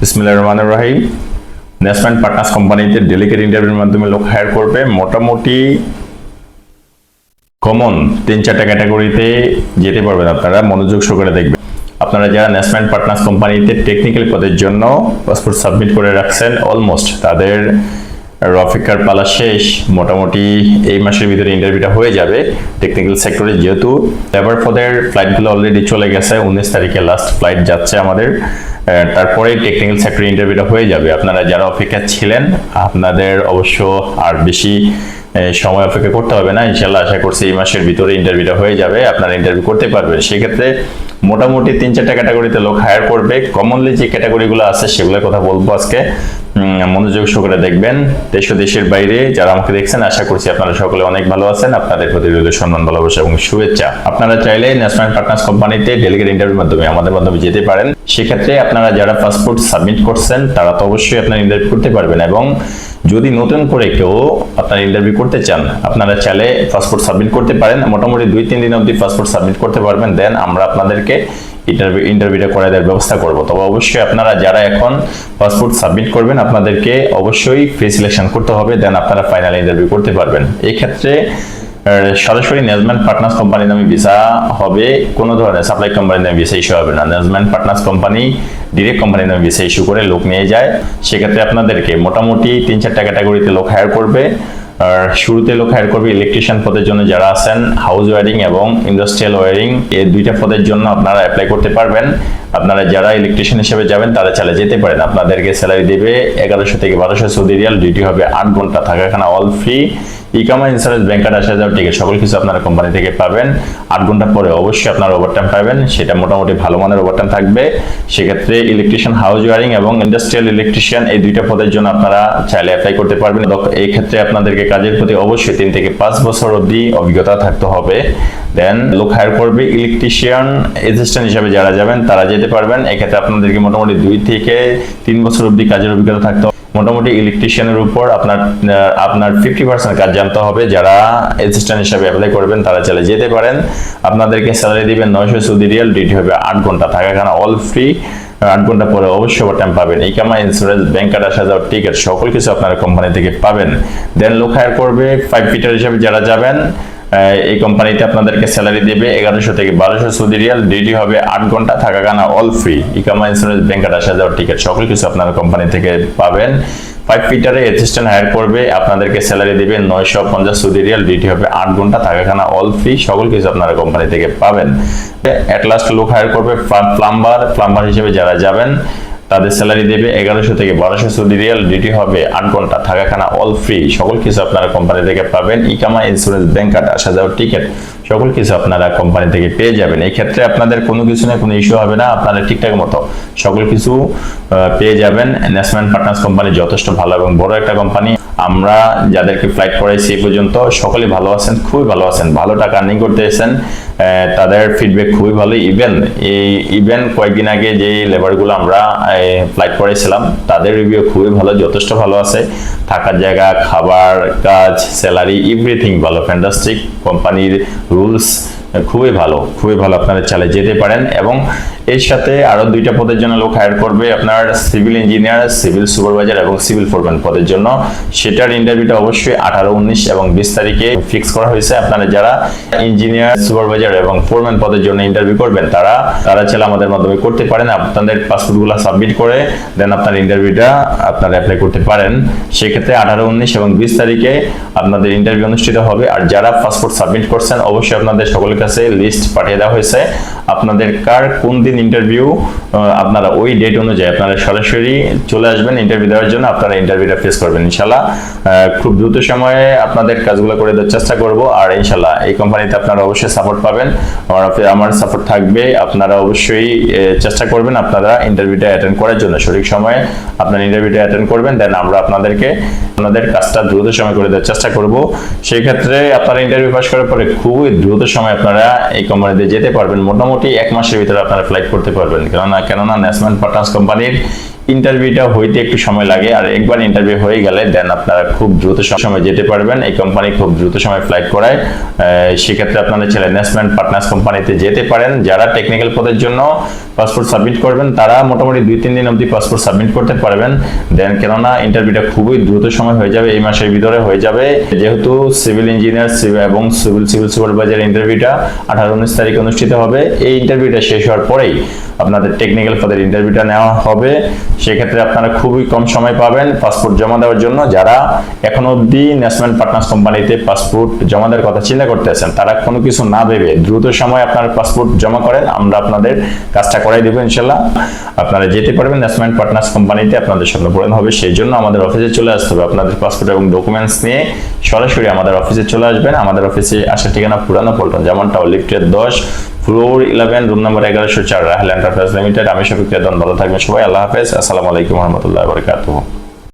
বিসমিল্লাহির রহমান রাহিম। ন্যাশনাল পার্টনার্স কোম্পানিতে ডেলিকেট ইন্টারভিউর মাধ্যমে লোক হায়ার করবে। মোটামুটি কমন তিন চারটা ক্যাটাগরিতে যেতে পারবেন আপনারা। মনোযোগ সহকারে দেখবেন। আপনারা যারা ন্যাশনাল পার্টনার্স কোম্পানিতে টেকনিক্যাল পদের জন্য পাসপোর্ট সাবমিট করে রাখছেন অলমোস্ট তাদের রফিকার পালা শেষ। মোটামুটি এই মাসের ভিতরে ইন্টারভিউটা হয়ে যাবে। টেকনিক্যাল সেক্টরে যেহেতু, এবার পদের ফ্লাইটগুলো অলরেডি চলে গেছে। উনিশ তারিখে লাস্ট ফ্লাইট যাচ্ছে আমাদের। তারপরে টেকনিক্যাল সেক্টরে ইন্টারভিউটা হয়ে যাবে। আপনারা যারা অপেক্ষা ছিলেন, আপনাদের অবশ্য আর বেশি সময় অপেক্ষা করতে হবে না, ইনশাল্লাহ আশা করছি এই মাসের ভিতরে ইন্টারভিউটা হয়ে যাবে, আপনারা ইন্টারভিউ করতে পারবেন। সেক্ষেত্রে মোটামুটি তিন চারটা ক্যাটাগরিতে লোক হায়ার করবে। কমনলি যে ক্যাটাগরিগুলো আছে সেগুলোর কথা বলব আজকে। মনোযোগ সহকারে দেখবেন। দেশ ও দেশের বাইরে যারা আমাকে দেখছেন, আশা করছি আপনারা সকলে অনেক ভালো আছেন। আপনাদের প্রতি রইল সম্মান, ভালোবাসা এবং শুভেচ্ছা। আপনারা চাইলে ন্যাশনাল পার্টনার্স কোম্পানিতে ডেলিগেট ইন্টারভিউর মাধ্যমে আমাদের মাধ্যমে যেতে পারেন। সেক্ষেত্রে আপনারা যারা পাসপোর্ট সাবমিট করছেন, তারা তো অবশ্যই আপনার ইন্টারভিউ করতে পারবেন এবং যদি নতুন করে কেউ আপনার ইন্টারভিউ করতে চান, আপনারা চাইলে পাসপোর্ট সাবমিট করতে পারেন। মোটামুটি দুই, তিন দিন অবধি পাসপোর্ট সাবমিট করতে পারবেন। দেন আমরা আপনাদেরকে ইন্টারভিউ ইন্টারভিউটা করে দেওয়ার ব্যবস্থা করব। তবে অবশ্যই আপনারা যারা এখন পাসপোর্ট সাবমিট করবেন, আপনাদেরকে অবশ্যই ফ্রি সিলেকশন করতে হবে। দেন আপনারা ফাইনাল ইন্টারভিউ করতে পারবেন। এই ক্ষেত্রে সরাসরি নেজমেন্ট পার্টনার্স কোম্পানি নামে ভিসা হবে, কোনো ধরনের সাপ্লাই কোম্পানি নামে ভিসা ইস্যু হবে না। Management partners company direct company নামে ভিসা ইস্যু করে লোক নিয়ে যায়। সেক্ষেত্রে আপনাদেরকে মোটামুটি তিন চারটা ক্যাটাগরিতে লোক হায়ার করবে। আর শুরুতে লোক হায়ার করবে ইলেকট্রিশিয়ান পদের জন্য যারা আছেন হাউস ওয়ারিং এবং ইন্ডাস্ট্রিয়াল ওয়ারিং এই দুইটা পদের জন্য আপনারা অ্যাপ্লাই করতে পারবেন। আপনারা যারা ইলেকট্রিশিয়ান হিসেবে যাবেন, তারা চালে যেতে পারেন। আপনাদেরকে স্যালারি দেবে এগারোশো থেকে বারোশো সৌদি রিয়াল ডিউটি হবে আট ঘণ্টা থাকাখানা অল ফ্রি ইকামা ইন্স্যুরেন্স ব্যাংকার আসা যাওয়ার টিকিট সকল কিছু আপনারা কোম্পানি থেকে পাবেন। আট ঘণ্টা পরে অবশ্যই আপনারা ওভারটাইম পাবেন। সেটা মোটামুটি ভালো মানের ওভারটাইম থাকবে। সেক্ষেত্রে ইলেকট্রিশিয়ান হাউস ওয়ারিং এবং ইন্ডাস্ট্রিয়াল ইলেকট্রিশিয়ান এই দুইটা পদের জন্য আপনারা চাইলে অ্যাপ্লাই করতে পারবেন। এই ক্ষেত্রে আপনাদেরকে কাজের প্রতি অবশ্যই তিন থেকে পাঁচ বছর অবধি অভিজ্ঞতা থাকতে হবে। দেন লোক হায়ার করবে ইলেকট্রিশিয়ান অ্যাসিস্ট্যান্ট হিসাবে যারা যাবেন, তারা যেতে পারবেন। এক্ষেত্রে আপনাদেরকে মোটামুটি দুই থেকে তিন বছর অবধি কাজের অভিজ্ঞতা থাকতে হবে। মোটামুটি ইলেকট্রিশিয়ানের উপর আপনার আপনার ফিফটি পার্সেন্ট কাজ জানতে হবে। যারা অ্যাসিস্ট্যান্ট হিসাবে অ্যাপ্লাই করবেন, তারা চাইলে যেতে পারেন। আপনাদেরকে স্যালারি দিবেন নয়শো সৌদি রিয়াল ডিউটি হবে আট ঘণ্টা থাকাখানা অল ফ্রি আট ঘণ্টা পরে অবশ্যই ওভারটাইম পাবেন। ইকামা ইন্স্যুরেন্স ব্যাংক কার্ড আসা যাওয়ার টিকিট সকল কিছু আপনার কোম্পানি থেকে পাবেন। দেন লোক হায়ার করবে ফাইভ ফিটার হিসাবে যারা যাবেন এই কোম্পানিতে আপনাদেরকে স্যালারি দেবে এগারোশো থেকে বারোশো সৌদি রিয়াল। ডিউটি হবে আট ঘণ্টা থাকা গানা অল ফ্রি ইকামা ইন্স্যুরেন্স ব্যাংক আসা যাওয়ার টিকিট সকল কিছু আপনার কোম্পানি থেকে পাবেন। ফাইভ ফিটারে অ্যাসিস্ট্যান্ট হায়ার করবে, আপনাদেরকে স্যালারি দেবে নয়শো পঞ্চাশ সৌদি রিয়াল। ডিউটি হবে আট ঘণ্টা থাকা থাকাখানা অল ফ্রি সকল কিছু আপনারা কোম্পানি থেকে পাবেন। অ্যাট লাস্ট লোক হায়ার করবে প্লাম্বার প্লাম্বার হিসেবে যারা যাবেন তাদের স্যালারি দেবে এগারোশো থেকে বারোশো সৌদি রিয়াল ডিউটি হবে আট ঘণ্টা, থাকাখানা অল ফ্রি সকল কিছু আপনারা কোম্পানি থেকে পাবেন। ইকামা ইন্স্যুরেন্স ব্যাংক কার্ড আসা যাওয়ার টিকিট সকল কিছু আপনারা কোম্পানি থেকে পেয়ে যাবেন। এই ক্ষেত্রে আপনাদের কোনো কিছু নিয়ে কোনো ইস্যু হবে না, আপনারা ঠিকঠাক মতো সকল কিছু পেয়ে যাবেন। ন্যাশনাল পার্টনার্স কোম্পানি যথেষ্ট ভালো এবং বড় একটা কোম্পানি আমরা যাদেরকে ফ্লাইট করাইছি এই পর্যন্ত সকলে ভালো আছেন, খুবই ভালো আছেন, ভালো টাকা আর্নিং করতে এসেছেন। তাদের ফিডব্যাক খুবই ভালো। ইভেন এই ইভেন কয়েকদিন আগে যে লেবারগুলো আমরা ফ্লাইট করাইছিলাম, তাদের রিভিউ খুবই ভালো, যথেষ্ট ভালো আছে। থাকার জায়গা, খাবার, কাজ স্যালারি এভরিথিং ভালো ফ্যান্টাস্টিক কোম্পানির রুলস খুবই ভালো খুবই ভালো আপনারা চালে যেতে পারেন এবং এর সাথে আরও দুইটা পদের জন্য লোক হায়ার করবে আপনার সিভিল ইঞ্জিনিয়ার সিভিল সুপারভাইজার এবং সিভিল ফোরম্যান পদের জন্য। সেটার ইন্টারভিউটা অবশ্যই আঠারো, উনিশ এবং বিশ তারিখে ফিক্স করা হয়েছে। আপনারা যারা ইঞ্জিনিয়ার সুপারভাইজার এবং ফোরম্যান পদের জন্য ইন্টারভিউ করবেন, তারা তারা চাইলে আমাদের মাধ্যমে করতে পারেন। আপনাদের পাসপোর্টগুলো সাবমিট করে দেন আপনার ইন্টারভিউটা আপনারা অ্যাপ্লাই করতে পারেন। সেক্ষেত্রে আঠারো, উনিশ এবং বিশ তারিখে আপনাদের ইন্টারভিউ অনুষ্ঠিত হবে। আর যারা পাসপোর্ট সাবমিট করছেন, অবশ্যই আপনাদের সকলের কাছে লিস্ট পাঠিয়ে দেওয়া হয়েছে। আপনাদের কার কোন দিন ইন্টারভিউ আপনারা ওই ডেট অনুযায়ী আপনারা সরাসরি চলে আসবেন ইন্টারভিউ দেওয়ার জন্য, আপনারা ইন্টারভিউটা ফেস করবেন ইনশাল্লাহ খুব দ্রুত সময়ে আপনাদের কাজগুলো করে দেওয়ার চেষ্টা করব, আর ইনশাল্লাহ এই কোম্পানিতে আপনারা অবশ্যই সাপোর্ট পাবেন। আমার আমার সাপোর্ট থাকবে, আপনারা অবশ্যই চেষ্টা করবেন আপনারা ইন্টারভিউটা অ্যাটেন্ড করার জন্য। সঠিক সময়ে আপনার ইন্টারভিউটা অ্যাটেন্ড করবেন দেন আমরা আপনাদেরকে, আপনাদের কাজটা দ্রুত সময় করে দেওয়ার চেষ্টা করব। সেই ক্ষেত্রে আপনারা ইন্টারভিউ পাস করার পরে খুবই দ্রুত সময় আপনারা এই কোম্পানিতে যেতে পারবেন। মোটামুটি এক মাসের ভিতরে আপনারা করতে পারবেন। কেননা কেননা ন্যাশনাল পাটাস কোম্পানির ইন্টারভিউটা হইতে একটু সময় লাগে, আর একবার ইন্টারভিউ হয়ে গেলে দেন আপনারা খুব দ্রুত সময় যেতে পারবেন। এই কোম্পানি খুব দ্রুত সময় ফ্লাইট করায়। সেক্ষেত্রে আপনারা ছেলে ইনভেস্টমেন্ট পার্টনার্স কোম্পানিতে যেতে পারেন। যারা টেকনিক্যাল পদের জন্য পাসপোর্ট সাবমিট করবেন, তারা মোটামুটি দুই, তিন দিন অবধি পাসপোর্ট সাবমিট করতে পারবেন। দেন কেননা ইন্টারভিউটা খুবই দ্রুত সময় হয়ে যাবে, এই মাসের ভিতরে হয়ে যাবে। যেহেতু সিভিল ইঞ্জিনিয়ার এবং সিভিল সিভিল সুপারভাইজার ইন্টারভিউটা আঠারো, উনিশ তারিখ অনুষ্ঠিত হবে। এই ইন্টারভিউটা শেষ হওয়ার পরেই আপনাদের টেকনিক্যাল পদের ইন্টারভিউটা নেওয়া হবে। সেক্ষেত্রে আপনারা খুবই কম সময় পাবেন পাসপোর্ট জমা দেওয়ার জন্য। যারা এখনও অবধি ন্যাশনাল পার্টনার্স কোম্পানিতে পাসপোর্ট জমা দেওয়ার কথা চিন্তা করতেছেন, তারা কোনো কিছু না ভেবে দ্রুত সময় আপনার পাসপোর্ট জমা করেন। আমরা আপনাদের কাজটা করাই দেবো ইনশাল্লাহ। আপনারা যেতে পারবেন ন্যাশনাল পার্টনার্স কোম্পানিতে, আপনাদের স্বপ্ন পূরণ হবে। সেই জন্য আমাদের অফিসে চলে আসতে হবে। আপনাদের পাসপোর্ট এবং ডকুমেন্টস নিয়ে সরাসরি আমাদের অফিসে চলে আসবেন। আমাদের অফিসে আসার ঠিকানা পুরানো পল্টন যেমন টাও লিফটের দশ ফ্লোর ইলেভেন, রুম নাম্বার এগারোশো চার, রাহেল এন্টারপ্রাইজ লিমিটেড। আমি সফিক রেদন ভালো থাকবেন সবাই। আল্লাহ হাফেজ। আসসালামু আলাইকুম রহমতুল্লাহ বরকাতুহ।